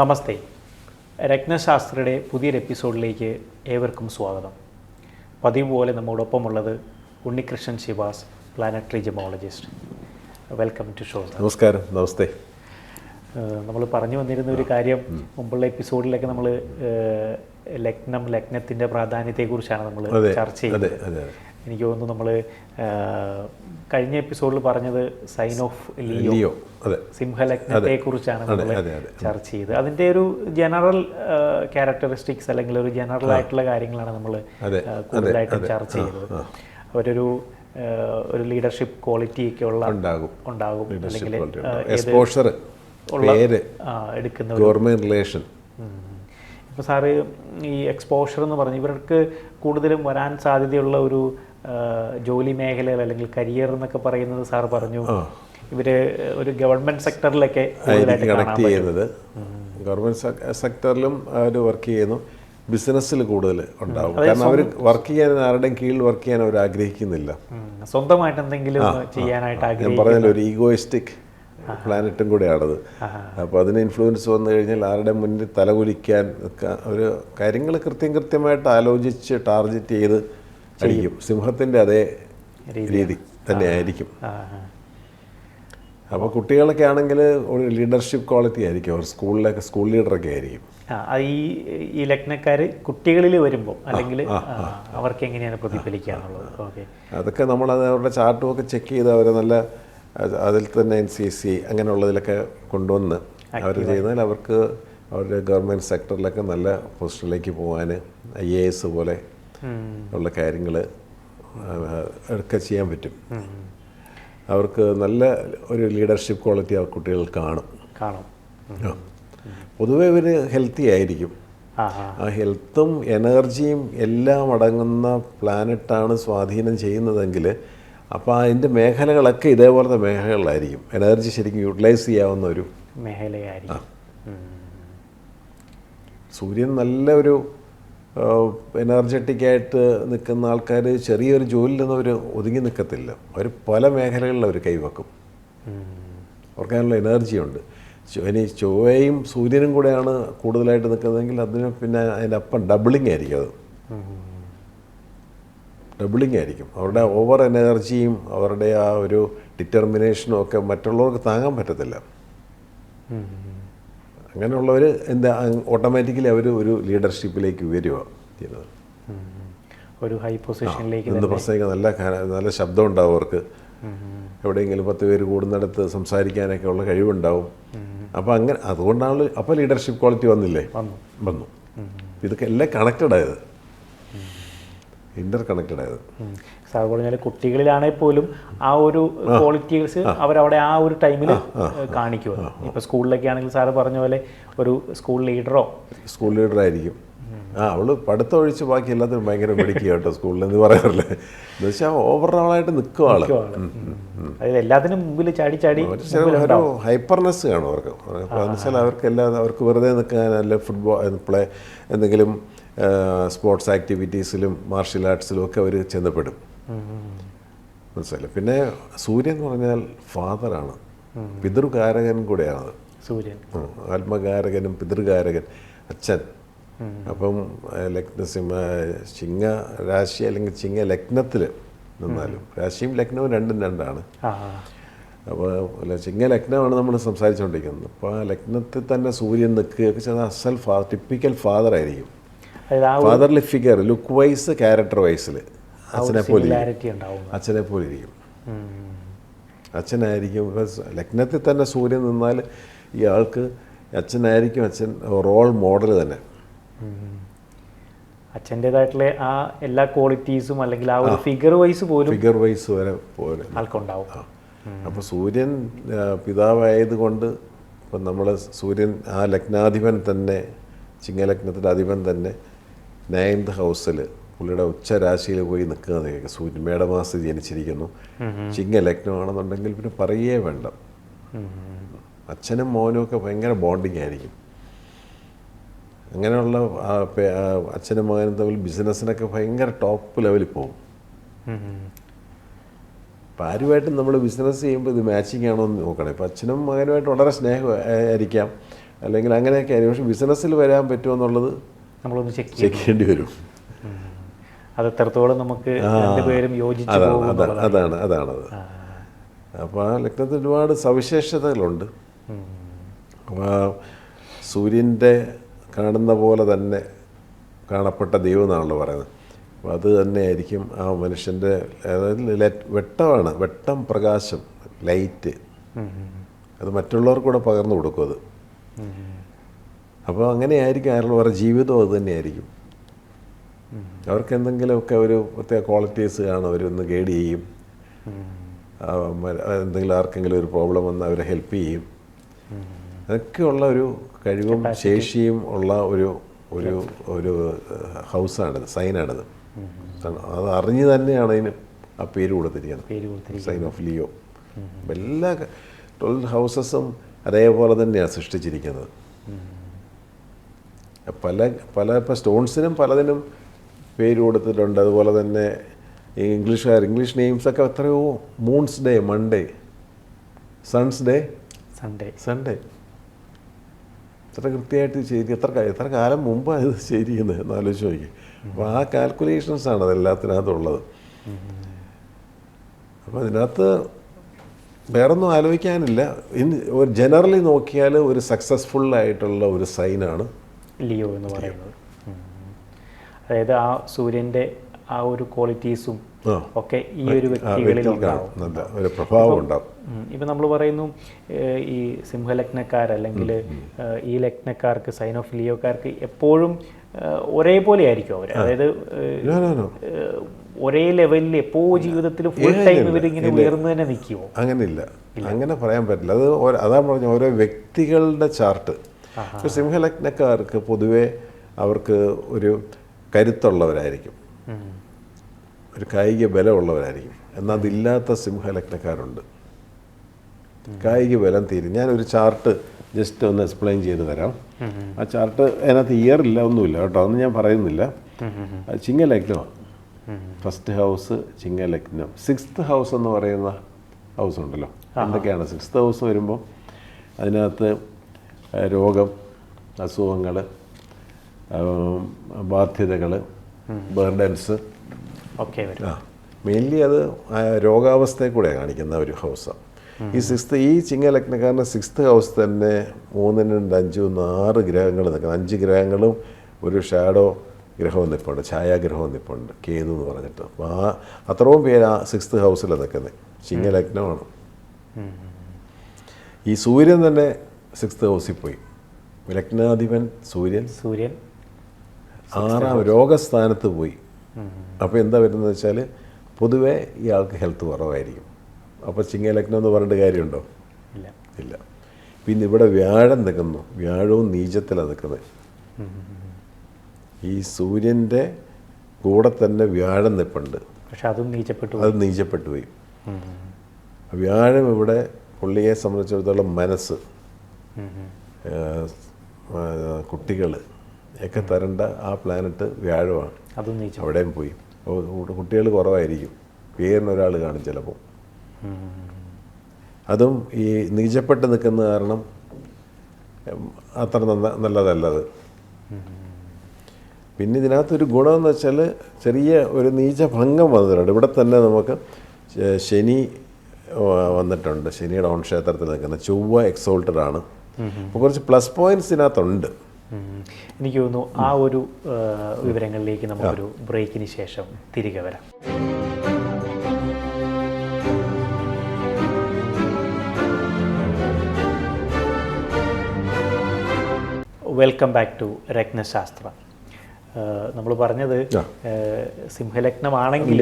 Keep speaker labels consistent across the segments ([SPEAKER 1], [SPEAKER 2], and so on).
[SPEAKER 1] നമസ്തേ. രത്നശാസ്ത്രയുടെ പുതിയൊരു എപ്പിസോഡിലേക്ക് ഏവർക്കും സ്വാഗതം. പതിവ് പോലെ നമ്മോടൊപ്പമുള്ളത് Unnikrishnan Sivas planetary gemologist. Welcome to show
[SPEAKER 2] നമസ്കാരം നമസ്തേ.
[SPEAKER 1] നമ്മൾ പറഞ്ഞു വന്നിരുന്ന ഒരു കാര്യം മുമ്പുള്ള എപ്പിസോഡിലൊക്കെ നമ്മൾ ലഗ്നം ലഗ്നത്തിന്റെ പ്രാധാന്യത്തെക്കുറിച്ചാണ് നമ്മൾ ചർച്ച ചെയ്തത്. എനിക്ക് തോന്നുന്നു നമ്മൾ കഴിഞ്ഞ എപ്പിസോഡിൽ പറഞ്ഞത് സൈൻ ഓഫ് ലിയോ. സിംഹലഗ്നത്തെ കുറിച്ചാണ് നമ്മൾ. ചർച്ച ചെയ്തത്. അതിന്റെ ഒരു ജനറൽ ക്യാരക്ടറിസ്റ്റിക്സ് അല്ലെങ്കിൽ ഒരു ജനറൽ ആയിട്ടുള്ള കാര്യങ്ങളാണ് നമ്മൾ കൂടുതലായിട്ടും ചർച്ച ചെയ്തത്. അവരൊരു ഒരു ലീഡർഷിപ്പ് ക്വാളിറ്റി ഒക്കെ ഉള്ള
[SPEAKER 2] ഉണ്ടാകും.
[SPEAKER 1] ഉണ്ടാകും. അല്ലെങ്കിൽ
[SPEAKER 2] എക്സ്പോഷർ പേര്
[SPEAKER 1] എടുക്കുന്ന
[SPEAKER 2] ഗവൺമെന്റ് റിലേഷൻ
[SPEAKER 1] ഇപ്പോൾ സാറ് ഈ എക്സ്പോഷർ എന്ന് പറഞ്ഞു ഇവർക്ക് കൂടുതലും വരാൻ സാധ്യതയുള്ള ഒരു ജോലി മേഖലകൾ അല്ലെങ്കിൽ കരിയർ എന്നൊക്കെ പറയുന്നത് സാർ പറഞ്ഞു. ഇവർ ഒരു ഗവൺമെന്റ് സെക്ടറിലൊക്കെ
[SPEAKER 2] കണക്ട് ചെയ്യുന്നത്. ഗവൺമെന്റ് സെക്ടറിലും അവർ വർക്ക് ചെയ്യുന്നു. ബിസിനസ്സിൽ കൂടുതൽ ഉണ്ടാവും. കാരണം അവർ വർക്ക് ചെയ്യാൻ ആരുടെയും കീഴിൽ വർക്ക് ചെയ്യാൻ അവർ ആഗ്രഹിക്കുന്നില്ല.
[SPEAKER 1] സ്വന്തമായിട്ട് എന്തെങ്കിലും ചെയ്യാനായിട്ട്
[SPEAKER 2] ഞാൻ പറഞ്ഞാൽ ഒരു ഈഗോയിസ്റ്റിക് പ്ലാനറ്റും കൂടെയാണത്. അപ്പോൾ അതിന് ഇൻഫ്ലുവൻസ് വന്നു കഴിഞ്ഞാൽ ആരുടെ മുന്നിൽ തലകുലിക്കാൻ ഒരു കാര്യങ്ങൾ കൃത്യം കൃത്യമായിട്ട് ആലോചിച്ച് ടാർഗറ്റ് ചെയ്ത് അടിക്കും. സിംഹത്തിന്റെ അതേ രീതി. തന്നെ ആയിരിക്കും. അപ്പോൾ കുട്ടികളൊക്കെ ആണെങ്കിൽ ഒരു ലീഡർഷിപ്പ് ക്വാളിറ്റി ആയിരിക്കും. അവർ സ്കൂളിലൊക്കെ സ്കൂൾ ലീഡറൊക്കെ ആയിരിക്കും.
[SPEAKER 1] ഈ ഈ ലഗ്നക്കാര് കുട്ടികളിൽ വരുമ്പോൾ അല്ലെങ്കിൽ അവർക്ക് എങ്ങനെയാണ് പ്രതിഫലിക്കുക എന്നുള്ളത്? ഓക്കെ.
[SPEAKER 2] അതൊക്കെ നമ്മൾ അവരുടെ ചാർട്ടുമൊക്കെ ചെക്ക് ചെയ്ത് അവരെ നല്ല അതിൽ തന്നെ എൻ സി സി അങ്ങനെയുള്ളതിലൊക്കെ കൊണ്ടുവന്ന് അവർ ചെയ്യുന്നതിൽ അവർക്ക് അവരുടെ ഗവൺമെന്റ് സെക്ടറിലൊക്കെ നല്ല പൊസിഷനിലേക്ക് പോകാൻ ഐ എ എസ് പോലെ ഉള്ള കാര്യങ്ങൾ ഒക്കെ ചെയ്യാൻ പറ്റും. അവർക്ക് നല്ല ഒരു ലീഡർഷിപ്പ് ക്വാളിറ്റി ആ കുട്ടികൾ കാണും.
[SPEAKER 1] കാണും.
[SPEAKER 2] പൊതുവെ ഇവർ ഹെൽത്തി ആയിരിക്കും.
[SPEAKER 1] ആ
[SPEAKER 2] ഹെൽത്തും എനർജിയും എല്ലാം അടങ്ങുന്ന പ്ലാനറ്റാണ് സ്വാധീനം ചെയ്യുന്നതെങ്കിൽ അപ്പോൾ അതിന്റെ മേഖലകളൊക്കെ ഇതേപോലത്തെ മേഖലകളായിരിക്കും എനർജി ശരിക്കും യൂട്ടിലൈസ് ചെയ്യാവുന്ന ഒരു
[SPEAKER 1] മേഖലയായിരിക്കും.
[SPEAKER 2] സൂര്യൻ നല്ലൊരു എനർജറ്റിക് ആയിട്ട് നിൽക്കുന്ന ആൾക്കാർ ചെറിയൊരു ജോലിയിൽ നിന്ന് അവർ ഒതുങ്ങി നിൽക്കത്തില്ല. അവർ പല മേഖലകളിൽ അവർ കൈവക്കും. അതിനുള്ള എനർജിയുണ്ട് ഇനി ചൊവ്വയും സൂര്യനും കൂടെയാണ് കൂടുതലായിട്ട് നിൽക്കുന്നതെങ്കിൽ അതിന് പിന്നെ അതിന്റെ അപ്പം ഡബിളിംഗ് ആയിരിക്കും അത്. ഡബിളിംഗ് ആയിരിക്കും. അവരുടെ ഓവർ എനർജിയും അവരുടെ ആ ഒരു ഡിറ്റർമിനേഷനും ഒക്കെ മറ്റുള്ളവർക്ക് താങ്ങാൻ പറ്റത്തില്ല. അങ്ങനെയുള്ളവർ എന്താ ഓട്ടോമാറ്റിക്കലി അവർ ഒരു ലീഡർഷിപ്പിലേക്ക് ഉയരുക ചെയ്യുന്നത്.
[SPEAKER 1] ഒരു ഹൈ പൊസിഷനിലേക്ക്
[SPEAKER 2] എന്ത് പ്രസംഗിക്കാൻ നല്ല നല്ല ശബ്ദം ഉണ്ടാവും അവർക്ക്. എവിടെയെങ്കിലും പത്ത് പേര് കൂടുന്നിടത്ത് സംസാരിക്കാനൊക്കെ ഉള്ള കഴിവുണ്ടാവും. അപ്പോൾ അങ്ങനെ അതുകൊണ്ടാണ് അപ്പോൾ ലീഡർഷിപ്പ് ക്വാളിറ്റി വന്നില്ലേ?
[SPEAKER 1] വന്നു.
[SPEAKER 2] വന്നു. ഇതൊക്കെ എല്ലാം കണക്റ്റഡ് ആയത്. ഇന്റർ കണക്റ്റഡ് ആയത്
[SPEAKER 1] പറഞ്ഞാൽ കുട്ടികളിലാണെങ്കിൽ പോലും ആ ഒരു ക്വാളിറ്റീസ് അവരവിടെ ആ ഒരു ടൈമിൽ കാണിക്കുക. ഇപ്പൊ സ്കൂളിലൊക്കെ ആണെങ്കിൽ സാറ് പറഞ്ഞ പോലെ ഒരു സ്കൂൾ ലീഡറോ
[SPEAKER 2] സ്കൂൾ ലീഡർ ആയിരിക്കും ആ അവൾ പഠിത്തം ഒഴിച്ച് ബാക്കി എല്ലാത്തിനും ഭയങ്കര പഠിക്കുക കേട്ടോ സ്കൂളിൽ എന്ന് പറയാറില്ലേ. എന്ന് വെച്ചാൽ ഓവറോളായിട്ട് നിൽക്കും
[SPEAKER 1] ആൾ. എല്ലാത്തിനും മുമ്പിൽ ചാടി ചാടി
[SPEAKER 2] ഒരു ഹൈപ്പർനെസ് കാണും അവർക്ക്. എന്നുവെച്ചാൽ അവർക്ക് എല്ലാ അവർക്ക് വെറുതെ നിൽക്കാൻ അല്ലെ ഫുട്ബോൾ പ്ലേ എന്തെങ്കിലും സ്പോർട്സ് ആക്ടിവിറ്റീസിലും മാർഷ്യൽ ആർട്സിലും ഒക്കെ അവർ ചെന്നപ്പെടും. മനസ്സിലായില്ലേ? പിന്നെ സൂര്യൻ എന്ന് പറഞ്ഞാൽ ഫാദറാണ് പിതൃകാരകൻ കൂടെയാണത്.
[SPEAKER 1] സൂര്യൻ.
[SPEAKER 2] ആത്മകാരകനും പിതൃകാരകൻ അച്ഛൻ. അപ്പം ലഗ്നസിംഹ ലഗ്ന ചിങ്ങ രാശി അല്ലെങ്കിൽ ചിങ്ങ ലഗ്നത്തിൽ നിന്നാലും രാശിയും ലഗ്നവും രണ്ടും രണ്ടാണ്. അപ്പോൾ ചിങ്ങ ലഗ്നമാണ് നമ്മൾ സംസാരിച്ചുകൊണ്ടിരിക്കുന്നത് അപ്പോൾ ആ ലഗ്നത്തിൽ തന്നെ സൂര്യൻ നിൽക്കുകയൊക്കെ ചെയ്താൽ അസൽ ഫാ ടിപ്പിക്കൽ ഫാദർ ആയിരിക്കും. Fatherly figure look wise character വൈസിൽ അച്ഛനെ പോലെ അച്ഛനെ പോലെ ഇരിക്കും. അച്ഛനായിരിക്കും ലഗ്നത്തിൽ തന്നെ സൂര്യൻ നിന്നാൽ ഇയാൾക്ക് അച്ഛനായിരിക്കും അച്ഛൻ റോൾ മോഡൽ തന്നെ.
[SPEAKER 1] അച്ഛന്റെതായിട്ടുള്ള ആ എല്ലാ ക്വാളിറ്റീസും അല്ലെങ്കിൽ ആ ഒരു ഫിഗർ വൈസ് പോലും
[SPEAKER 2] ഫിഗർ വൈസ് വരെ പോലെ
[SPEAKER 1] ആൾക്കുണ്ടാവും.
[SPEAKER 2] അപ്പോൾ സൂര്യൻ പിതാവായതുകൊണ്ട് ഇപ്പം നമ്മൾ സൂര്യൻ ആ ലഗ്നാധിപൻ തന്നെ ചിങ്ങലഗ്നത്തിന്റെ അധിപൻ തന്നെ നയൻത് ഹൗസിൽ പുള്ളിയുടെ ഉച്ചരാശിയിൽ പോയി നിൽക്കുന്നത് സൂര്യൻ മേടമാസി ജനിച്ചിരിക്കുന്നു. ചിങ്ങ ലഗ്നമാണെന്നുണ്ടെങ്കിൽ പിന്നെ പറയേ വേണ്ട. അച്ഛനും മോനും ഒക്കെ ഭയങ്കര ബോണ്ടിങ് ആയിരിക്കും. അങ്ങനെയുള്ള അച്ഛനും മകനും തമ്മിൽ ബിസിനസ്സിനൊക്കെ ഭയങ്കര ടോപ്പ് ലെവലിൽ പോകും. അപ്പം ആരുമായിട്ടും നമ്മൾ ബിസിനസ് ചെയ്യുമ്പോൾ ഇത് മാച്ചിങ് ആണോ എന്ന് നോക്കണം. ഇപ്പം അച്ഛനും മകനുമായിട്ട് വളരെ സ്നേഹം ആയിരിക്കാം അല്ലെങ്കിൽ അങ്ങനെയൊക്കെ ആയിരിക്കും. പക്ഷെ ബിസിനസ്സിൽ വരാൻ പറ്റുമോ എന്നുള്ളത്
[SPEAKER 1] നമ്മളൊന്ന് ചെക്ക് ചെയ്യും
[SPEAKER 2] ചെക്ക് ചെയ്യേണ്ടി വരും.
[SPEAKER 1] അത് എത്രത്തോളം നമുക്ക് രണ്ടുപേരും യോജിച്ചു
[SPEAKER 2] അതാണ് അതാണത് അപ്പോൾ ആ. ലഗ്നത്തിൽ ഒരുപാട് സവിശേഷതകളുണ്ട്. അപ്പോൾ സൂര്യന്റെ കാണുന്ന പോലെ തന്നെ കാണപ്പെട്ട ദൈവം എന്നാണല്ലോ പറയുന്നത്. അപ്പോൾ അത് തന്നെയായിരിക്കും ആ മനുഷ്യന്റെ അതായത് വെട്ടമാണ് വെട്ടം പ്രകാശം ലൈറ്റ്. അത് മറ്റുള്ളവർക്കൂടെ പകർന്നു കൊടുക്കും അത്. അപ്പോൾ അങ്ങനെയായിരിക്കും അയാൾ വേറെ ജീവിതം അത് തന്നെയായിരിക്കും. അവർക്ക് എന്തെങ്കിലുമൊക്കെ ഒരു പ്രത്യേക ക്വാളിറ്റീസ് കാണും അവരൊന്ന് ഗൈഡ് ചെയ്യും. എന്തെങ്കിലും ആർക്കെങ്കിലും ഒരു പ്രോബ്ലം വന്നാൽ അവരെ ഹെൽപ്പ് ചെയ്യും. അതൊക്കെയുള്ള ഒരു കഴിവും ശേഷിയും ഉള്ള ഒരു ഒരു ഒരു ഹൗസാണിത് സൈനാണിത് അത് അറിഞ്ഞ് തന്നെയാണ് അതിന് ആ പേര് കൊടുത്തിരിക്കുന്നത്. സൈൻ ഓഫ് ലിയോ എല്ലാ ട്വൽവ് ഹൗസസും അതേപോലെ തന്നെയാണ് സൃഷ്ടിച്ചിരിക്കുന്നത്. പല പല ഇപ്പോൾ സ്റ്റോൺസിനും പലതിനും പേര് കൊടുത്തിട്ടുണ്ട്. അതുപോലെ തന്നെ ഈ ഇംഗ്ലീഷുകാർ ഇംഗ്ലീഷ് നെയിംസൊക്കെ എത്രയോ moon's day Monday sun's day
[SPEAKER 1] Sunday.
[SPEAKER 2] Sunday. എത്ര കൃത്യമായിട്ട് ചെയ്തി എത്ര എത്ര കാലം മുമ്പാണ് ഇത് ചെയ്തിരിക്കുന്നത്? എന്ന് ആലോചിച്ച് നോക്കി. അപ്പോൾ ആ കാൽക്കുലേഷൻസ് ആണ് അതെല്ലാത്തിനകത്തുള്ളത് അപ്പോൾ അതിനകത്ത് വേറൊന്നും ആലോചിക്കാനില്ല. ഇൻ ഒരു ജനറലി നോക്കിയാൽ ഒരു സക്സസ്ഫുൾ ആയിട്ടുള്ള ഒരു സൈനാണ്
[SPEAKER 1] ലിയോ എന്ന് പറയുന്നത്. അതായത് ആ സൂര്യന്റെ ആ ഒരു ക്വാളിറ്റീസും ഒക്കെ ഈ ഒരു വ്യക്തികളിൽ ഇപ്പൊ നമ്മൾ പറയുന്നു ഈ സിംഹലഗ്നക്കാർ അല്ലെങ്കിൽ ഈ ലഗ്നക്കാർക്ക് സൈൻ ഓഫ് ലിയോക്കാർക്ക് എപ്പോഴും ഒരേപോലെ ആയിരിക്കും അവർ. അതായത്. ഒരേ ലെവലിൽ എപ്പോ ജീവിതത്തിൽ ഫുൾ ടൈം ഇവരിങ്ങനെ ഉയർന്നു തന്നെ നിൽക്കുമോ
[SPEAKER 2] അങ്ങനെയില്ല. അങ്ങനെ പറയാൻ പറ്റില്ല. അത് അതാണ് അതാ പറഞ്ഞ ഓരോ വ്യക്തികളുടെ ചാർട്ട് സിംഹലഗ്നക്കാർക്ക് പൊതുവേ അവർക്ക് ഒരു കരുത്തുള്ളവരായിരിക്കും. ഒരു കായിക ബലമുള്ളവരായിരിക്കും. എന്നാൽ അതില്ലാത്ത സിംഹലഗ്നക്കാരുണ്ട്. കായിക ബലം തീരും. ഞാനൊരു ചാർട്ട് ജസ്റ്റ് ഒന്ന് എക്സ്പ്ലെയിൻ ചെയ്ത് തരാം. ആ ചാർട്ട് അതിനകത്ത് ഇയർ ഇല്ല ഒന്നുമില്ല കേട്ടോ. അതൊന്നും ഞാൻ പറയുന്നില്ല. ചിങ്ങലഗ്നമാണ് ഫസ്റ്റ് ഹൗസ് ചിങ്ങലഗ്നം. സിക്സ്ത് ഹൗസ് എന്ന് പറയുന്ന ഹൗസ് ഉണ്ടല്ലോ. എന്തൊക്കെയാണ്? സിക്സ്ത് ഹൗസ് വരുമ്പോൾ അതിനകത്ത് രോഗം അസുഖങ്ങൾ ബാധ്യതകൾ ബർഡൻസ്.
[SPEAKER 1] ഒക്കെ
[SPEAKER 2] ആ മെയിൻലി അത് രോഗാവസ്ഥയെ കൂടെ കാണിക്കുന്ന ഒരു ഹൗസാണ് ഈ സിക്സ്ത് ഈ ചിങ്ങലഗ്നക്കാരന്റെ സിക്സ്ത് ഹൗസ് തന്നെ മൂന്നിന് രണ്ട് അഞ്ച് ഒന്ന് ആറ് ഗ്രഹങ്ങൾ നിൽക്കുന്നത് അഞ്ച് ഗ്രഹങ്ങളും ഒരു ഷാഡോ ഗ്രഹവും നിൽപ്പുണ്ട് ഛായാഗ്രഹവും നിൽപ്പുണ്ട് കേതു എന്ന് പറഞ്ഞിട്ട്. അപ്പോൾ ആ അത്രയും പേര് ആ സിക്സ്ത് ഹൗസിലാണ് നിൽക്കുന്നത് ചിങ്ങലഗ്നമാണ്. ഈ സൂര്യൻ തന്നെ സിക്സ്ത് ഹൗസിൽ പോയി. ലഗ്നാധിപൻ സൂര്യൻ.
[SPEAKER 1] സൂര്യൻ.
[SPEAKER 2] ആറാം രോഗസ്ഥാനത്ത് പോയി. അപ്പോൾ എന്താ വരുന്നത് വെച്ചാൽ പൊതുവേ ഇയാൾക്ക് ഹെൽത്ത് കുറവായിരിക്കും. അപ്പോൾ ചിങ്ങലഗ്നം എന്ന് പറഞ്ഞിട്ട് കാര്യമുണ്ടോ?
[SPEAKER 1] ഇല്ല.
[SPEAKER 2] ഇല്ല. പിന്നെ ഇവിടെ വ്യാഴം നിൽക്കുന്നു. വ്യാഴവും നീചത്തിലാണ് നിൽക്കുന്നത്. ഈ സൂര്യന്റെ കൂടെ തന്നെ വ്യാഴം നിൽപ്പുണ്ട്.
[SPEAKER 1] പക്ഷെ അതും നീചപ്പെട്ടു
[SPEAKER 2] അത് നീചപ്പെട്ടു പോയി. വ്യാഴം ഇവിടെ പുള്ളിയെ സംബന്ധിച്ചിടത്തോളം മനസ്സ് കുട്ടികൾ ഒക്കെ തരേണ്ട ആ പ്ലാനറ്റ് വ്യാഴമാണ്. അവിടെയും പോയി. കുട്ടികൾ കുറവായിരിക്കും. പേരിന് ഒരാൾ കാണും ചിലപ്പോൾ അതും ഈ നീചപ്പെട്ട് നിൽക്കുന്ന കാരണം അത്ര നന്ന നല്ലതല്ലത്. പിന്നെ ഇതിനകത്തൊരു ഗുണമെന്ന് വെച്ചാൽ ചെറിയ ഒരു നീചഭംഗം വന്നിട്ടുണ്ട്. ഇവിടെ തന്നെ നമുക്ക് ശനി വന്നിട്ടുണ്ട്. ശനിയുടെ ഓൺ ക്ഷേത്രത്തിൽ നിൽക്കുന്ന ചൊവ്വ എക്സോൾട്ടഡ് ആണ്. അപ്പോൾ കുറച്ച് പ്ലസ് പോയിന്റ്സ് ഇതിനകത്തുണ്ട്.
[SPEAKER 1] എനിക്ക് തോന്നുന്നു ആ ഒരു വിവരങ്ങളിലേക്ക് നമുക്കൊരു ബ്രേക്കിന് ശേഷം തിരികെ വരാം. Welcome back to Ratnashastra. നമ്മൾ പറഞ്ഞത്
[SPEAKER 2] സിംഹലഗ്നമാണെങ്കിൽ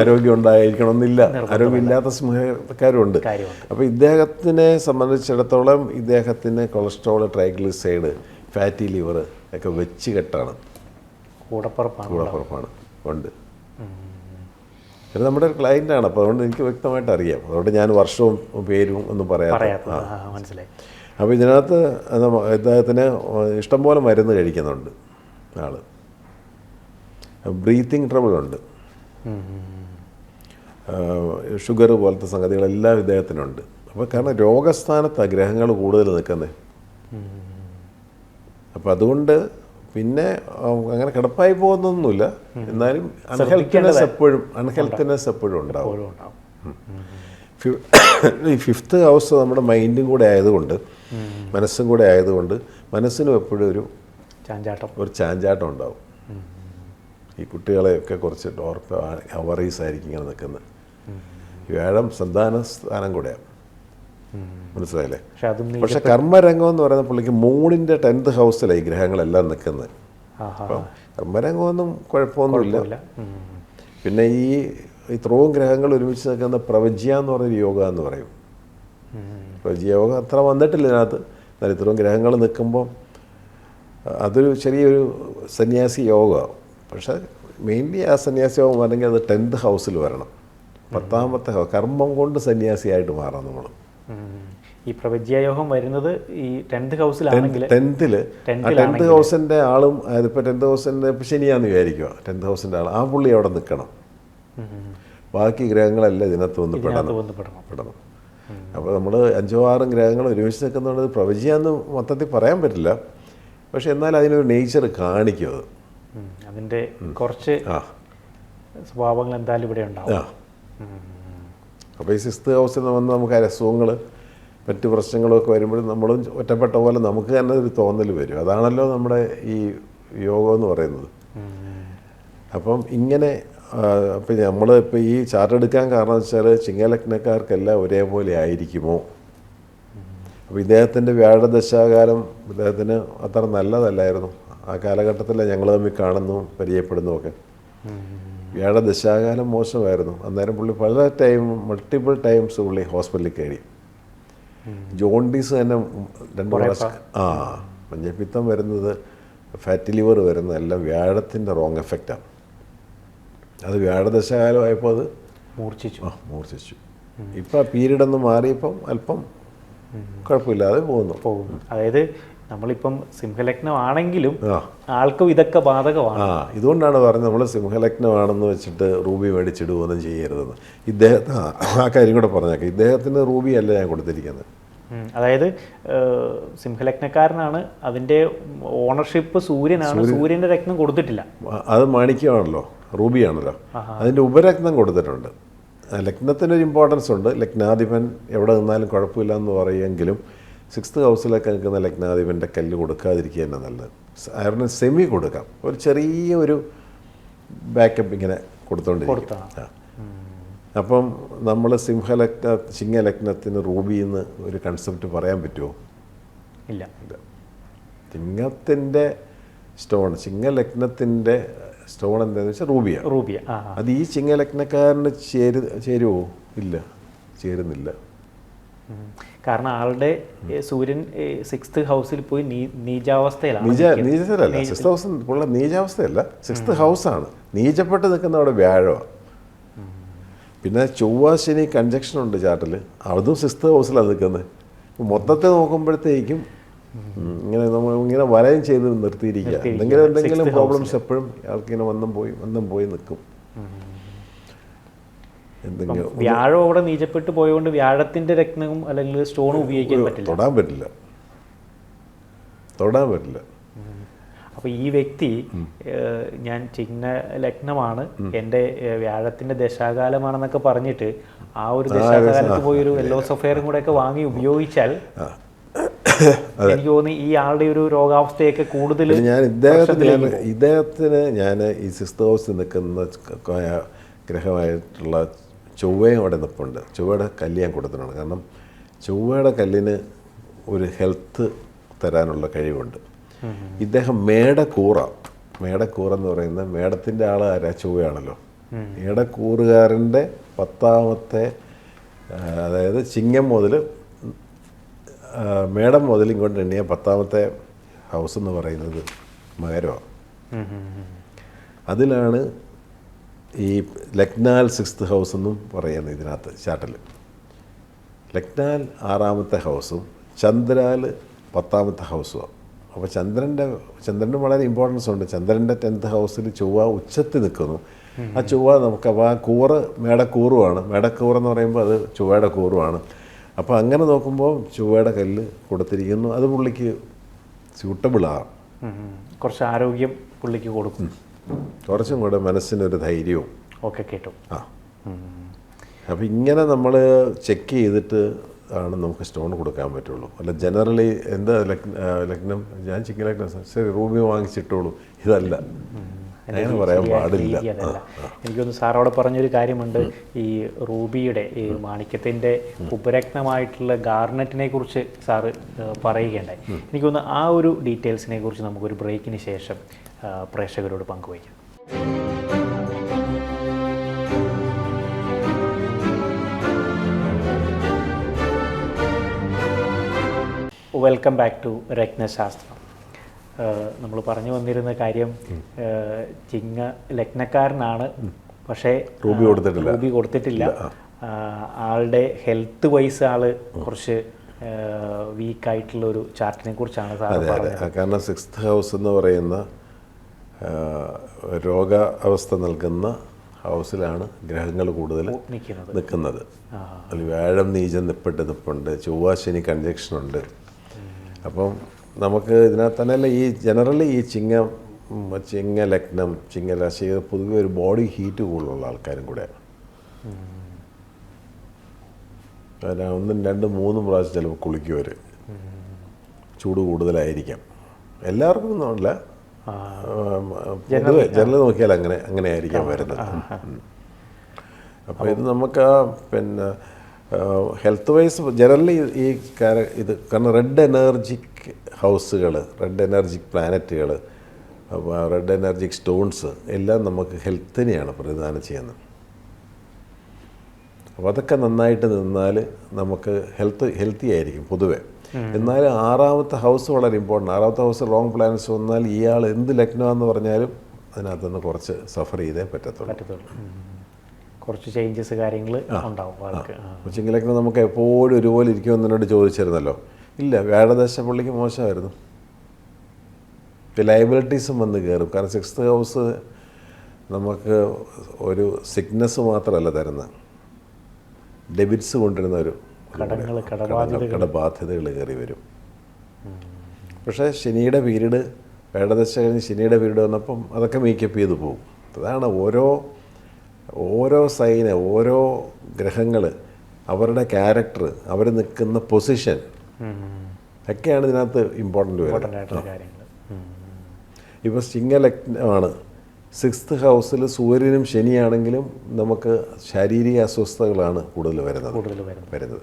[SPEAKER 2] ആരോഗ്യം ഉണ്ടായിരിക്കണമെന്നില്ല ആരോഗ്യമില്ലാത്ത സിംഹക്കാരും ഉണ്ട്
[SPEAKER 1] കാര്യമുണ്ട്.
[SPEAKER 2] അപ്പോൾ ഇദ്ദേഹത്തിനെ സംബന്ധിച്ചിടത്തോളം ഇദ്ദേഹത്തിന് കൊളസ്ട്രോൾ ട്രൈഗ്ലിസൈഡ് ഫാറ്റി ലിവർ ഒക്കെ വെച്ച് കെട്ടാണ്.
[SPEAKER 1] കൂടപ്പുറപ്പാണ്
[SPEAKER 2] കൂടപ്പുറപ്പാണ്. ഉണ്ട്. ഇത് നമ്മുടെ ഒരു ക്ലയന്റാണ് അപ്പോൾ അതുകൊണ്ട് എനിക്ക് വ്യക്തമായിട്ട് അറിയാം. അതുകൊണ്ട് ഞാൻ വർഷവും പേരും ഒന്നും പറയാം
[SPEAKER 1] മനസ്സിലായി.
[SPEAKER 2] അപ്പോൾ ഇതിനകത്ത് ഇദ്ദേഹത്തിന് ഇഷ്ടംപോലെ മരുന്ന് കഴിക്കുന്നുണ്ട്. ആൾ ബ്രീത്തിങ്
[SPEAKER 1] ഉം.
[SPEAKER 2] ഷുഗർ പോലത്തെ സംഗതികളെല്ലാം ഇദ്ദേഹത്തിനുണ്ട്. അപ്പോൾ കാരണം രോഗസ്ഥാനത്ത് ഗ്രഹങ്ങൾ കൂടുതൽ നിൽക്കുന്നത് അപ്പം അതുകൊണ്ട് പിന്നെ അങ്ങനെ കിടപ്പായി പോകുന്നൊന്നുമില്ല. എന്നാലും അൺഹെൽത്തിനെസ് എപ്പോഴും അൺഹെൽത്തിനെസ് എപ്പോഴും ഉണ്ടാവും. ഈ ഫിഫ്ത്ത് ഹൗസ് നമ്മുടെ മൈൻഡും കൂടെ ആയതുകൊണ്ട് മനസ്സും കൂടെ ആയതുകൊണ്ട് മനസ്സിനും എപ്പോഴും ഒരു
[SPEAKER 1] ചാഞ്ചാട്ടം.
[SPEAKER 2] ഒരു ചാഞ്ചാട്ടം ഉണ്ടാവും. ഈ കുട്ടികളെയൊക്കെ കുറച്ച് ഡോർപ്പ് അവറീസ് ആയിരിക്കും ഇങ്ങനെ നിൽക്കുന്നത്. വേഴം സന്താന സ്ഥാനം കൂടെയാണ്. മനസ്സിലായില്ലേ?
[SPEAKER 1] പക്ഷെ
[SPEAKER 2] കർമ്മരംഗം എന്ന് പറയുന്ന പുള്ളിക്ക് മൂണിന്റെ ടെൻത്ത് ഹൗസിലാണ് ഈ ഗ്രഹങ്ങളെല്ലാം നിൽക്കുന്നത്. അപ്പം കർമ്മരംഗമൊന്നും കുഴപ്പമൊന്നുമില്ല. പിന്നെ ഈ ഇത്രയും ഗ്രഹങ്ങൾ ഒരുമിച്ച് നിൽക്കുന്ന പ്രവജ്യ എന്ന് പറയുന്ന യോഗ എന്ന് പറയും. പ്രവജ്യ യോഗ അത്ര വന്നിട്ടില്ല ഇതിനകത്ത്. എന്നാൽ ഇത്രയും ഗ്രഹങ്ങൾ നിൽക്കുമ്പോൾ അതൊരു ചെറിയൊരു സന്യാസി യോഗമാണ് പക്ഷേ മെയിൻലി ആ സന്യാസി യോഗം വരണമെങ്കിൽ അത് ടെൻത്ത് ഹൗസിൽ വരണം. പത്താമത്തെ ഹൗസ് കർമ്മം കൊണ്ട് സന്യാസിയായിട്ട് മാറാം നമ്മൾ.
[SPEAKER 1] ഈ പ്രപഞ്ചയോഗം വരുന്നത് ഈ ടെൻത്ത് ഹൗസിലാണെങ്കിൽ
[SPEAKER 2] ടെൻത്തിൽ. ടെൻത്ത് ഹൗസിന്റെ ആളും അതിപ്പോൾ ടെൻത്ത് ഹൗസിന്റെ ഇപ്പോൾ ശനിയാന്ന് വിചാരിക്കുക ടെൻത്ത് ഹൗസിന്റെ ആൾ ആ പുള്ളി അവിടെ നിൽക്കണം. ബാക്കി ഗ്രഹങ്ങളെല്ലാം ഇതിനകത്ത് വന്ന് പെടണം.
[SPEAKER 1] ഇതിനകത്ത് വന്ന് പെടണം.
[SPEAKER 2] പെടണം. അപ്പോൾ നമ്മൾ അഞ്ചോ ആറും ഗ്രഹങ്ങൾ ഒരുമിച്ച് നിൽക്കുന്നതുകൊണ്ട് പ്രവചിയാന്ന് മൊത്തത്തിൽ പറയാൻ പറ്റില്ല. പക്ഷെ എന്നാൽ അതിനൊരു നേച്ചർ കാണിക്കും അത്
[SPEAKER 1] അതിന്റെ കുറച്ച്
[SPEAKER 2] ആ.
[SPEAKER 1] സ്വഭാവങ്ങൾ എന്തായാലും ഇവിടെ ഉണ്ടാവും.
[SPEAKER 2] ആ. അപ്പോൾ ഈ സിക്സ്ത് ഹൗസിൽ നിന്ന് വന്ന് നമുക്ക് അസുഖങ്ങൾ മറ്റ് പ്രശ്നങ്ങളൊക്കെ വരുമ്പോഴും നമ്മളും ഒറ്റപ്പെട്ട പോലെ നമുക്ക് തന്നെ ഒരു തോന്നൽ വരും. അതാണല്ലോ നമ്മുടെ ഈ യോഗം എന്ന് പറയുന്നത്. അപ്പം ഇങ്ങനെ അപ്പം നമ്മൾ ഇപ്പോൾ ഈ ചാർട്ട് എടുക്കാൻ കാരണം വെച്ചാൽ ചിങ്ങലഗ്നക്കാർക്കെല്ലാം ഒരേപോലെ ആയിരിക്കുമോ? അപ്പോൾ ഇദ്ദേഹത്തിന്റെ വ്യാഴദശാകാലം ഇദ്ദേഹത്തിന് അത്ര നല്ലതല്ലായിരുന്നു. ആ കാലഘട്ടത്തിൽ ഞങ്ങൾ തമ്മിൽ കാണുന്നു പരിചയപ്പെടുന്നു ഒക്കെ. വ്യാഴദശാകാലം മോശമായിരുന്നു. അന്നേരം പുള്ളി പല ടൈം മൾട്ടിപ്പിൾ ടൈംസ് പുള്ളി ഹോസ്പിറ്റലിൽ കയറി. ജോണ്ടീസ് തന്നെ രണ്ട് പ്രാവശ്യം ആ മഞ്ഞപ്പിത്തം വരുന്നത് ഫാറ്റി ലിവർ വരുന്നത് എല്ലാം വ്യാഴത്തിന്റെ റോങ് എഫക്റ്റാണ് അത് വ്യാഴദശകാലമായപ്പോൾ അത്
[SPEAKER 1] മൂർച്ഛിച്ചു.
[SPEAKER 2] ആ മൂർച്ഛിച്ചു. ഇപ്പം ആ പീരീഡൊന്ന് മാറിയപ്പം അല്പം കുഴപ്പമില്ലാതെ പോകുന്നു.
[SPEAKER 1] പോകുന്നു. അതായത് നമ്മളിപ്പം
[SPEAKER 2] സിംഹലഗ്നമാണെങ്കിലും
[SPEAKER 1] ആൾക്കും ഇതൊക്കെ ബാധകമാണ്.
[SPEAKER 2] ആ ഇതുകൊണ്ടാണ് പറഞ്ഞത് നമ്മൾ സിംഹലഗ്നമാണെന്ന് വെച്ചിട്ട് റൂബി മേടിച്ചിടുകയൊന്നും ചെയ്യരുതെന്ന്. ഇദ്ദേഹത്തെ ആ, കാര്യം കൂടെ പറഞ്ഞേക്കാം. ഇദ്ദേഹത്തിന് റൂബി അല്ല ഞാൻ കൊടുത്തിരിക്കുന്നത്.
[SPEAKER 1] അതായത് സിംഹലഗ്നക്കാരനാണ് അതിന്റെ ഓണർഷിപ്പ് സൂര്യനാണ് സൂര്യന്റെ രത്നം കൊടുത്തിട്ടില്ല.
[SPEAKER 2] അത് മാണിക്യമാണല്ലോ റൂബിയാണല്ലോ. അതിന്റെ ഉപരത്നം കൊടുത്തിട്ടുണ്ട്. ലഗ്നത്തിനൊരു ഇമ്പോർട്ടൻസ് ഉണ്ട്. ലഗ്നാധിപൻ എവിടെ നിന്നാലും കുഴപ്പമില്ല എന്ന് പറയുമെങ്കിലും സിക്സ്ത് ഹൗസിലൊക്കെ നിൽക്കുന്ന ലഗ്നാധിപന്റെ കല്ല് കൊടുക്കാതിരിക്കുക തന്നെ നല്ലത്. അയറിന് സെമി കൊടുക്കാം. ഒരു ചെറിയ ഒരു ബാക്കപ്പ് ഇങ്ങനെ കൊടുത്തോണ്ടിരിക്കും. അപ്പം നമ്മൾ സിംഹലഗ്ന ചിങ്ങലഗ്നത്തിന് റൂബി എന്ന് ഒരു കൺസെപ്റ്റ് പറയാൻ പറ്റുമോ?
[SPEAKER 1] ഇല്ല.
[SPEAKER 2] ചിങ്ങത്തിന്റെ സ്റ്റോൺ ചിങ്ങലഗ്നത്തിന്റെ സ്റ്റോൺ എന്താണെന്ന് വെച്ചാൽ
[SPEAKER 1] റൂബിയ. റൂബിയ.
[SPEAKER 2] അത് ഈ ചിങ്ങലഗ്നക്കാരന് ചേരു ചേരുവോ? ഇല്ല. ചേരുന്നില്ല.
[SPEAKER 1] കാരണം ആളുടെ സൂര്യൻ സിക്സ്ത് ഹൗസിൽ പോയി നീജാവസ്ഥയിലാണ് നീചാവസ്ഥയിലാണ്
[SPEAKER 2] നീച നീചത്തിലല്ല സിക്സ് ഹൗസ് ഉള്ള നീചാവസ്ഥയല്ല. സിക്സ്ത് ഹൗസാണ്. നീചപ്പെട്ട് നിൽക്കുന്ന അവിടെ വ്യാഴമാണ് പിന്നെ ചൊവ്വ ശനി കൺജക്ഷൻ ഉണ്ട് ചാർട്ടിൽ അതും സിക്സ്ത് ഹൗസിലാണ് നിൽക്കുന്നത്. മൊത്തത്തെ നോക്കുമ്പോഴത്തേക്കും ഇങ്ങനെ നമ്മൾ ഇങ്ങനെ വലയം ചെയ്ത് നിർത്തിയിരിക്കുക. എന്തെങ്കിലും എന്തെങ്കിലും പ്രോബ്ലംസ് എപ്പോഴും ആൾക്കിങ്ങനെ വന്നും പോയി വന്നും പോയി നിൽക്കും. എന്തെങ്കിലും
[SPEAKER 1] വ്യാഴം അവിടെ നീചപ്പെട്ട് പോയതുകൊണ്ട് വ്യാഴത്തിന്റെ രത്നവും അല്ലെങ്കിൽ സ്റ്റോണും ഉപയോഗിക്കാൻ പറ്റില്ല.
[SPEAKER 2] തൊടാൻ പറ്റില്ല. തൊടാൻ പറ്റില്ല.
[SPEAKER 1] അപ്പൊ ഈ വ്യക്തി ഞാൻ ചിഹ്ന ലഗ്നമാണ്. എന്റെ ഏഹ്, വ്യാഴത്തിന്റെ ദശാകാലമാണെന്നൊക്കെ പറഞ്ഞിട്ട് ആ ഒരു ദശാകാലത്ത് പോയി ഒരു യെല്ലോ സഫയറും കൂടെ ഒക്കെ വാങ്ങി ഉപയോഗിച്ചാൽ എനിക്ക് തോന്നി ഈ ആളുടെ ഒരു രോഗാവസ്ഥയൊക്കെ കൂടുതൽ
[SPEAKER 2] ഞാൻ ഇദ്ദേഹത്തിന് ഇദ്ദേഹത്തിന് ഞാൻ ഈ സിക്സ്ത് ഹൗസിൽ നിൽക്കുന്ന ഗ്രഹമായിട്ടുള്ള ചൊവ്വയും അവിടെ നിൽപ്പുണ്ട് ചൊവ്വയുടെ കല്ല് ഞാൻ കൊടുത്തിട്ടുണ്ട്. കാരണം ചൊവ്വയുടെ കല്ലിന് ഒരു ഹെൽത്ത് തരാനുള്ള കഴിവുണ്ട്. ഇദ്ദേഹം മേടക്കൂറ. മേടക്കൂറ എന്ന് പറയുന്ന മേടത്തിന്റെ ആൾ ആരാ? ചൊവ്വയാണല്ലോ. മേടക്കൂറുകാരന്റെ പത്താമത്തെ അതായത് ചിങ്ങം മുതൽ മുതലും മുതൽ ഇങ്ങോട്ട് എണ്ണിയ പത്താമത്തെ ഹൗസ് എന്ന് പറയുന്നത് മകരമാണ് അതിലാണ് ഈ ലക്നാൽ സിക്സ്ത് ഹൗസ് എന്നും പറയുന്നത് ഇതിനകത്ത് ചാട്ടിൽ ലക്നാൽ ആറാമത്തെ ഹൗസും ചന്ദ്രാൽ പത്താമത്തെ ഹൗസുമാണ് അപ്പോൾ ചന്ദ്രന്റെ ചന്ദ്രന് വളരെ ഇമ്പോർട്ടൻസ് ഉണ്ട്. ചന്ദ്രന്റെ ടെൻത്ത് ഹൗസിൽ ചൊവ്വ ഉച്ചത്തിൽ നിൽക്കുന്നു. ആ ചൊവ്വ നമുക്ക് അപ്പോൾ ആ കൂറ് മേടക്കൂറുമാണ് മേടക്കൂറെന്ന് പറയുമ്പോൾ അത് ചൊവ്വയുടെ കൂറുമാണ് അപ്പോൾ അങ്ങനെ നോക്കുമ്പോൾ ചൊവ്വയുടെ കല്ല് കൊടുത്തിരിക്കുന്നു. അത് പുള്ളിക്ക് സ്യൂട്ടബിളാണ്.
[SPEAKER 1] കുറച്ച് ആരോഗ്യം പുള്ളിക്ക് കൊടുക്കും.
[SPEAKER 2] കുറച്ചും കൂടെ മനസ്സിനൊരു ധൈര്യവും.
[SPEAKER 1] ഒക്കെ കേട്ടു.
[SPEAKER 2] ആ. അപ്പോൾ ഇങ്ങനെ നമ്മൾ ചെക്ക് ചെയ്തിട്ട് ആണ് നമുക്ക് സ്റ്റോൺ കൊടുക്കാൻ പറ്റുള്ളൂ. അല്ല ജനറലി എന്താ ലഗ്നം ഞാൻ ചിക്കൻ ലഗ്നം ശരി റൂമി വാങ്ങിച്ചിട്ടുള്ളൂ ഇതല്ല. പാടില്ല.
[SPEAKER 1] എനിക്കൊന്ന് സാറോട് പറഞ്ഞൊരു കാര്യമുണ്ട്. ഈ റൂബിയുടെ ഈ മാണിക്യത്തിന്റെ ഉപരക്തമായിട്ടുള്ള ഗാർണറ്റിനെ കുറിച്ച് സാറ് പറയുകയുണ്ടായി. എനിക്കൊന്ന് ആ ഒരു ഡീറ്റെയിൽസിനെ കുറിച്ച് നമുക്കൊരു ബ്രേക്കിന് ശേഷം പ്രേക്ഷകരോട് പങ്കുവയ്ക്കാം. Welcome back to Ratnashastram. നമ്മൾ പറഞ്ഞു വന്നിരുന്ന കാര്യം ചിങ്ങ ലഗ്നക്കാരനാണ്. പക്ഷേ
[SPEAKER 2] റൂബി കൊടുത്തിട്ടില്ല.
[SPEAKER 1] റൂബി കൊടുത്തിട്ടില്ല. ആളുടെ ഹെൽത്ത് വൈസ് ആൾ കുറച്ച് വീക്കായിട്ടുള്ള ഒരു ചാർട്ടിനെ കുറിച്ചാണ്
[SPEAKER 2] കാരണം സിക്സ്ത് ഹൗസ് എന്ന് പറയുന്ന രോഗ അവസ്ഥ നൽകുന്ന ഹൗസിലാണ് ഗ്രഹങ്ങൾ കൂടുതൽ
[SPEAKER 1] നിൽക്കുന്നത്.
[SPEAKER 2] വ്യാഴം നീചം നിപ്പിട്ട് നിപ്പുണ്ട് ചൊവ്വാശനി കൺജക്ഷനുണ്ട് കൺജക്ഷൻ ഉണ്ട്. അപ്പം നമുക്ക് ഇതിനകത്ത് തന്നെയല്ല ഈ ജനറലി ഈ ചിങ്ങ ചിങ്ങ ലഗ്നം ചിങ്ങ രാശി പൊതുവെ ഒരു ബോഡി ഹീറ്റ് കൂടുതലുള്ള ആൾക്കാരും കൂടെയാണ് കാരണം ഒന്നും രണ്ടും മൂന്നും പ്രാവശ്യം ചിലപ്പോൾ കുളിക്കും അവർ ചൂട് കൂടുതലായിരിക്കാം. എല്ലാവർക്കും ഒന്നുമില്ല പൊതുവെ ജനറൽ നോക്കിയാൽ അങ്ങനെ അങ്ങനെ ആയിരിക്കാം വരുന്നത്. അപ്പോൾ ഇത് നമുക്ക് പിന്നെ ഹെൽത്ത് വൈസ് ജനറലി ഈ ഇത് കാരണം റെഡ് എനർജിക് ഹൗസുകൾ റെഡ് എനർജിക് പ്ലാനറ്റുകൾ റെഡ് എനർജിക് സ്റ്റോൺസ് എല്ലാം നമുക്ക് ഹെൽത്തിനെയാണ് പ്രതിദാനം ചെയ്യുന്നത്. അപ്പോൾ അതൊക്കെ നന്നായിട്ട് നിന്നാൽ നമുക്ക് ഹെൽത്ത് ഹെൽത്തി ആയിരിക്കും പൊതുവേ. എന്നാൽ ആറാമത്തെ ഹൗസ് വളരെ ഇമ്പോർട്ടന്റ് ആറാമത്തെ ഹൗസ് റോങ് പ്ലാനറ്റ്സ് വന്നാൽ ഇയാൾ എന്ത് ലഗ്നമാണെന്ന് പറഞ്ഞാലും അതിനകത്തുനിന്ന് കുറച്ച് സഫർ ചെയ്തേ പറ്റത്തുള്ളൂ.
[SPEAKER 1] കുറച്ച് ചേഞ്ചസ് കാര്യങ്ങൾ ഉണ്ടാവും ആൾക്ക്. ആ.
[SPEAKER 2] കൊച്ചിങ് ലഗ്നം നമുക്ക് എപ്പോഴും ഒരുപോലെ ഇരിക്കുമെന്ന് എന്നോട് ചോദിച്ചിരുന്നല്ലോ. ഇല്ല വ്യാഴദശ പുള്ളിക്ക് മോശമായിരുന്നു. ലയബിലിറ്റീസും വന്ന് കയറും കാരണം സിക്സ്ത് ഹൗസ് നമുക്ക് ഒരു സിഗ്നസ് മാത്രമല്ല തരുന്നത് ഡെബിറ്റ്സ് കൊണ്ടിരുന്ന ഒരു കടബാധ്യതകൾ കയറി വരും. പക്ഷേ ശനിയുടെ പീരീഡ് വേടദശ കഴിഞ്ഞ് ശനിയുടെ പീരീഡ് വന്നപ്പം അതൊക്കെ മേക്കപ്പ് ചെയ്ത് പോകും. അതാണ് ഓരോ ഓരോ സൈന് ഓരോ ഗ്രഹങ്ങൾ അവരുടെ ക്യാരക്ടർ അവർ നിൽക്കുന്ന പൊസിഷൻ ഒക്കെയാണ് ഇതിനകത്ത് ഇമ്പോർട്ടന്റ് വരുന്നത്. ഇപ്പോൾ സിംഗലഗ്നമാണ് സിക്സ്ത് ഹൗസിൽ സൂര്യനും ശനിയാണെങ്കിലും നമുക്ക് ശാരീരിക അസ്വസ്ഥതകളാണ് കൂടുതൽ വരുന്നത്.
[SPEAKER 1] വരുന്നത്.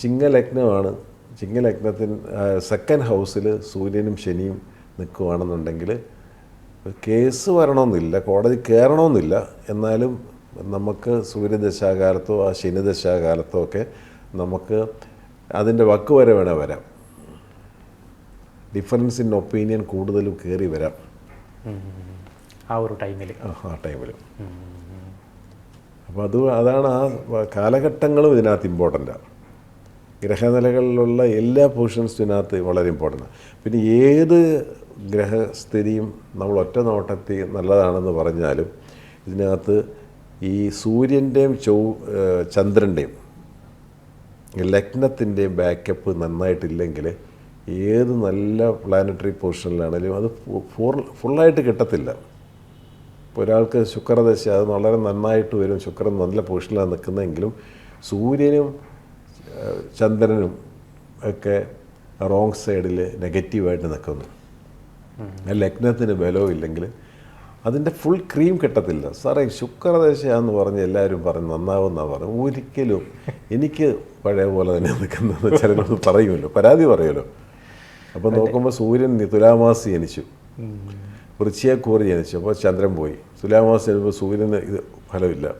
[SPEAKER 2] ചിങ്ങലഗ്നമാണ്. ചിങ്ങലഗ്നത്തിന് സെക്കൻഡ് ഹൗസിൽ സൂര്യനും ശനിയും നിൽക്കുകയാണെന്നുണ്ടെങ്കിൽ കേസ് വരണമെന്നില്ല കോടതി കയറണമെന്നില്ല. എന്നാലും നമുക്ക് സൂര്യദശാകാലത്തോ ആ ശനിദശാകാലത്തോ ഒക്കെ നമുക്ക് അതിന്റെ വക്ക് വരെ വേണേൽ വരാം. ഡിഫറൻസ് ഇൻ ഒപ്പീനിയൻ കൂടുതലും കയറി വരാം.
[SPEAKER 1] ആ ഒരു ടൈമിൽ
[SPEAKER 2] ആ ആ ടൈമിൽ അപ്പോൾ അത് അതാണ് ആ കാലഘട്ടങ്ങളും ഇതിനകത്ത് ഇമ്പോർട്ടന്റാണ് ഗ്രഹനിലകളിലുള്ള എല്ലാ പൊസിഷൻസും ഇതിനകത്ത് വളരെ ഇമ്പോർട്ടന്റ് പിന്നെ ഏത് ഗ്രഹസ്ഥിതിയും നമ്മൾ ഒറ്റ നോട്ടത്തിൽ നല്ലതാണെന്ന് പറഞ്ഞാലും ഇതിനകത്ത് ഈ സൂര്യന്റെയും ഏഹ് ചന്ദ്രന്റെയും ലഗ്നത്തിന്റെയും ബാക്കപ്പ് നന്നായിട്ടില്ലെങ്കിൽ ഏത് നല്ല പ്ലാനറ്ററി പൊസിഷനിലാണെങ്കിലും അത് ഫുൾ ഫുള്ളായിട്ട് കിട്ടത്തില്ല. ഇപ്പോൾ ഒരാൾക്ക് ശുക്രദശ അത് വളരെ നന്നായിട്ട് വരും ശുക്രൻ നല്ല പൊസിഷനിലാണ് നിൽക്കുന്നതെങ്കിലും സൂര്യനും ചന്ദ്രനും ഒക്കെ റോങ് സൈഡിൽ നെഗറ്റീവായിട്ട് നിൽക്കുന്നു. ലഗ്നത്തിന് ബലവും ഇല്ലെങ്കിൽ അതിന്റെ ഫുൾ ക്രീം കിട്ടത്തില്ല. സാറേ ശുക്രദേശയാന്ന് പറഞ്ഞ് എല്ലാവരും പറഞ്ഞ് നന്നാവുമെന്നാണ് പറഞ്ഞു. ഒരിക്കലും എനിക്ക് പഴയ പോലെ തന്നെ നിൽക്കുന്നത് ചിലരോട് പറയുമല്ലോ. പരാതി പറയുമല്ലോ. അപ്പോൾ നോക്കുമ്പോൾ സൂര്യൻ തുലാമാസി ജനിച്ചു. വൃശ്ചിയക്കൂറി ജനിച്ചു. അപ്പോൾ ചന്ദ്രൻ പോയി. തുലാമാസി ജനിച്ചപ്പോൾ സൂര്യന് ഇത് ഫലമില്ല.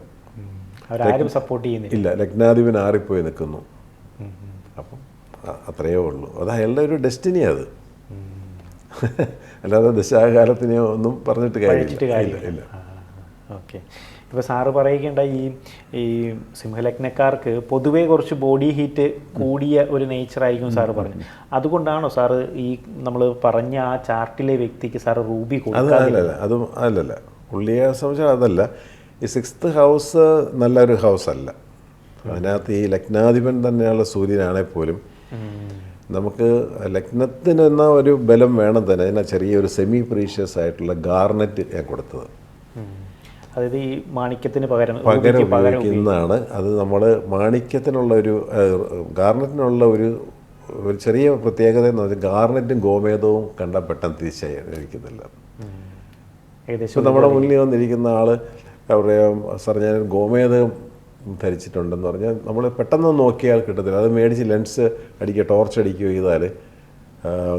[SPEAKER 1] സപ്പോർട്ട് ചെയ്യുന്നില്ല.
[SPEAKER 2] ഇല്ല ലഗ്നാധിപൻ ആറിപ്പോയി നിൽക്കുന്നു. അപ്പം അത്രയേ ഉള്ളൂ. അത് അയാളുടെ ഒരു ഡെസ്റ്റിനി അത്. അല്ലാതെ ദശാകാലത്തിനെ ഒന്നും പറഞ്ഞിട്ട് കാര്യമില്ല. ഇല്ല
[SPEAKER 1] കാര്യമില്ല.
[SPEAKER 2] ഇല്ല
[SPEAKER 1] ഓക്കെ. ഇപ്പോൾ സാറ് പറയുകയുണ്ട ഈ ഈ സിംഹലഗ്നക്കാർക്ക് പൊതുവേ കുറച്ച് ബോഡി ഹീറ്റ് കൂടിയ ഒരു നേച്ചറായിരിക്കും സാറ് പറഞ്ഞത്. അതുകൊണ്ടാണോ സാറ് ഈ നമ്മൾ പറഞ്ഞ ആ ചാർട്ടിലെ വ്യക്തിക്ക് സാറ് റൂബി
[SPEAKER 2] അല്ലല്ല അതും അല്ലല്ല. പുള്ളിയെ സംബന്ധിച്ചാൽ അതല്ല. ഈ സിക്സ്ത് ഹൗസ് നല്ലൊരു ഹൗസ് അല്ല അതിനകത്ത് ഈ ലഗ്നാധിപൻ തന്നെയുള്ള സൂര്യനാണെങ്കിൽ പോലും നമുക്ക് ലഗ്നത്തിന് എന്ന ഒരു ബലം വേണം തന്നെ. അതിനാ ചെറിയൊരു സെമി പ്രീഷ്യസ് ആയിട്ടുള്ള ഗാർണറ്റ് ഞാൻ കൊടുത്തത്.
[SPEAKER 1] അതായത് ഈ മാണിക്യത്തിന് പകരം
[SPEAKER 2] പകരം ഉപയോഗിക്കുന്നതാണ്. അത് നമ്മൾ മാണിക്യത്തിനുള്ള ഒരു ഗാർണറ്റിനുള്ള ഒരു ഒരു ചെറിയ പ്രത്യേകത എന്ന് പറഞ്ഞാൽ ഗാർണറ്റും ഗോമേതവും കണ്ടാൽ പെട്ടെന്ന് തിരിച്ചറിയിക്കുന്നില്ല
[SPEAKER 1] ഏകദേശം
[SPEAKER 2] നമ്മുടെ മുന്നിൽ വന്നിരിക്കുന്ന ആൾ അവരുടെ സാർ ഞാൻ ഗോമേതകം ധരിച്ചിട്ടുണ്ടെന്ന് പറഞ്ഞാൽ നമ്മൾ പെട്ടെന്ന് നോക്കിയാൽ കിട്ടത്തില്ല. അത് മേടിച്ച് ലെൻസ് അടിക്കുക ടോർച്ച് അടിക്കുകയോ ചെയ്താൽ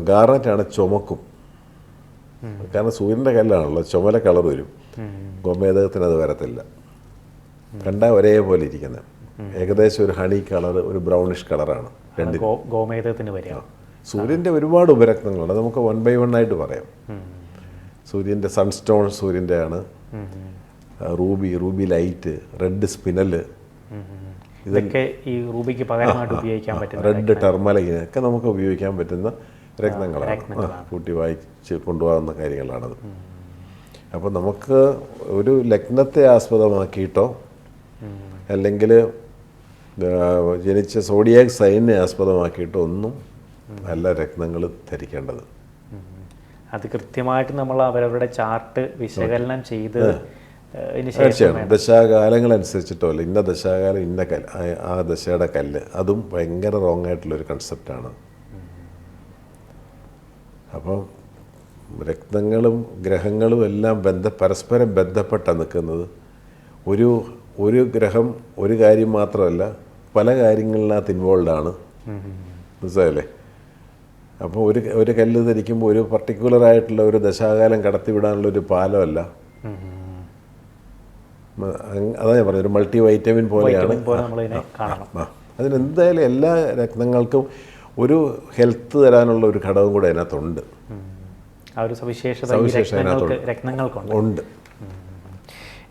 [SPEAKER 2] ഗാർണറ്റാണ് ചുമക്കും. കാരണം സൂര്യന്റെ കല്ലാണല്ലോ ചുമല കളർ വരും. ഗോമേതകത്തിന് അത് വരത്തില്ല. കണ്ടാൽ ഒരേപോലെ ഇരിക്കുന്നത് ഏകദേശം ഒരു ഹണി കളർ ഒരു ബ്രൗണിഷ് കളറാണ് രണ്ട്
[SPEAKER 1] ഗോമേതകത്തിന് വരിക.
[SPEAKER 2] സൂര്യന്റെ ഒരുപാട് ഉപരത്നങ്ങളുണ്ട്. നമുക്ക് വൺ ബൈ വൺ ആയിട്ട് പറയാം. സൂര്യന്റെ സൺസ്റ്റോൺ സൂര്യന്റെ ആണ് ruby ruby light red spinel
[SPEAKER 1] ഇതൊക്കെ ഈ റൂബിക്ക് പകരമായിട്ട് ഉപയോഗിക്കാൻ പറ്റുന്ന
[SPEAKER 2] റെഡ് ടെർമലൈന് ഒക്കെ നമുക്ക് ഉപയോഗിക്കാൻ പറ്റുന്ന രത്നങ്ങളാണ്. കൂട്ടി വായിച്ച് കൊണ്ടുപോകുന്ന കാര്യങ്ങളാണത്. അപ്പോൾ നമുക്ക് ഒരു ലഗ്നത്തെ ആസ്പദമാക്കിയിട്ടോ അല്ലെങ്കിൽ ജനിച്ച സോഡിയാക് സൈനെ ആസ്പദമാക്കിയിട്ടോ ഒന്നും നല്ല രത്നങ്ങൾ ധരിക്കേണ്ടത്.
[SPEAKER 1] അത് കൃത്യമായിട്ട് നമ്മൾ അവരവരുടെ ചാർട്ട് വിശകലനം ചെയ്ത്
[SPEAKER 2] തീർച്ചയായും ദശാകാലങ്ങൾ അനുസരിച്ചിട്ടോ അല്ല ഇന്ന ദശാകാലം ഇന്ന കല്ല് ആ- ദശയുടെ കല്ല്. അതും ഭയങ്കര റോങ് ആയിട്ടുള്ളൊരു കൺസെപ്റ്റാണ് അപ്പം രക്തങ്ങളും ഗ്രഹങ്ങളും എല്ലാം ബന്ധ പരസ്പരം ബന്ധപ്പെട്ടാണ് നിൽക്കുന്നത്. ഒരു ഒരു ഗ്രഹം ഒരു കാര്യം മാത്രമല്ല പല കാര്യങ്ങളിനകത്ത് ഇൻവോൾവ് ആണ്. മനസ്സിലല്ലേ അപ്പോൾ ഒരു ഒരു കല്ല് ധരിക്കുമ്പോൾ ഒരു പർട്ടിക്കുലർ ആയിട്ടുള്ള ഒരു ദശാകാലം കടത്തിവിടാനുള്ള ഒരു പാലമല്ല. അതാ ഞാൻ പറഞ്ഞത് ഒരു മൾട്ടി വൈറ്റമിൻ പോലെയാണ്. അതിനെന്തായാലും എല്ലാ രക്തങ്ങൾക്കും ഒരു ഹെൽത്ത് തരാനുള്ള ഒരു ഘടകം കൂടെ അതിനകത്തുണ്ട്.
[SPEAKER 1] ആ ഒരു സവിശേഷത
[SPEAKER 2] ഉണ്ട്.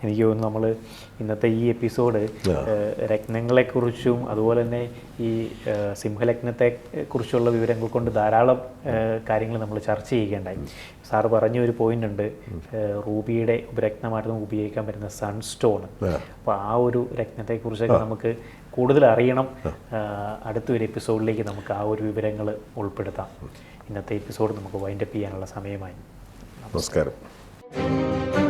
[SPEAKER 1] എനിക്ക് തോന്നുന്നു നമ്മൾ ഇന്നത്തെ ഈ എപ്പിസോഡ് രത്നങ്ങളെക്കുറിച്ചും അതുപോലെ തന്നെ ഈ സിംഹലഗ്നത്തെ കുറിച്ചുള്ള വിവരങ്ങൾ കൊണ്ട് ധാരാളം കാര്യങ്ങൾ നമ്മൾ ചർച്ച ചെയ്യുകയുണ്ടായി. സാർ പറഞ്ഞ ഒരു പോയിന്റ് ഉണ്ട് റൂബിയുടെ ഉപരത്നമായിട്ട് നമുക്ക് ഉപയോഗിക്കാൻ പറ്റുന്ന സൺസ്റ്റോൺ. അപ്പോൾ ആ ഒരു രത്നത്തെക്കുറിച്ചൊക്കെ നമുക്ക് കൂടുതൽ അറിയണം. അടുത്ത അടുത്തൊരു എപ്പിസോഡിലേക്ക് നമുക്ക് ആ ഒരു വിവരങ്ങൾ ഉൾപ്പെടുത്താം. ഇന്നത്തെ എപ്പിസോഡ് നമുക്ക് വൈൻഡപ്പ് ചെയ്യാനുള്ള സമയമായി.
[SPEAKER 2] നമസ്കാരം.